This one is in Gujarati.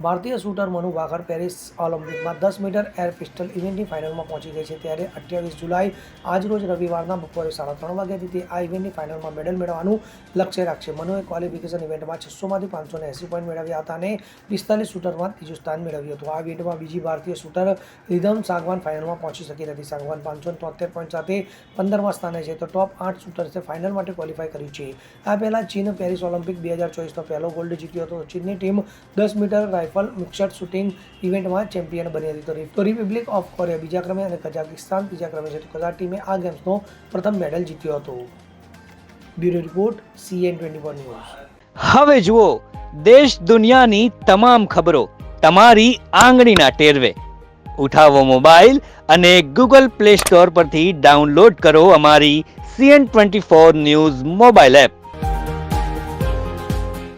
ભારતીય શૂટર મનુ ભાકર પેરિસ ઓલિમ્પિકમાં દસ મીટર એર પિસ્ટલ ઇવેન્ટની ફાઇનલમાં પહોંચી ગઈ છે ત્યારે અઠ્યાવીસ જુલાઈ આજરોજ રવિવારના બપોરે સાડા ત્રણ વાગ્યાથી તે આ ઇવેન્ટની ફાઇનલમાં મેડલ મેળવવાનું લક્ષ્ય રાખશે. મનુએ ક્વોલિફિકેશન ઇવેન્ટમાં છસોમાંથી પાંચસો ને એંસી પોઈન્ટ મેળવ્યા હતા અને પિસ્તાલીસ શૂટરમાં ત્રીજું સ્થાન મેળવ્યું હતું. આ ઇવેન્ટમાં બીજી ભારતીય શૂટર રિધમ સાગવાન ફાઇનલમાં પહોંચી શકી નથી. સાગવાન પાંચસો તોતેર પોઈન્ટ સાથે પંદરમાં સ્થાને છે તો ટોપ આઠ શૂટર્સે ફાઇનલ માટે ક્વોલિફાય કર્યું છે. આ પહેલાં ચીન પેરિસ ઓલિમ્પિક બે હજાર ચોવીસનો પહેલો ગોલ્ડ જીત્યો હતો. ચીનની ટીમ દસ મીટર રાઇફલ મિક્સડ શૂટિંગ ઇવેન્ટમાં ચેમ્પિયન બની હતી. તો તો રિપબ્લિક ઓફ કોરિયા બીજા ક્રમે અને કઝાકિસ્તાન ત્રીજા ક્રમે છે. તો કઝાક ટીમે આ ગેમ્સનો પ્રથમ મેડલ જીત્યો હતો. Bureau report, CN twenty four news. હવે જુઓ, દેશ દુનિયાની તમામ ખબરો તમારી આંગળીના ટેરવે. ઉઠાવો મોબાઈલ અને ગૂગલ પ્લે સ્ટોર પરથી ડાઉનલોડ કરો અમારી CN twenty four news mobile app.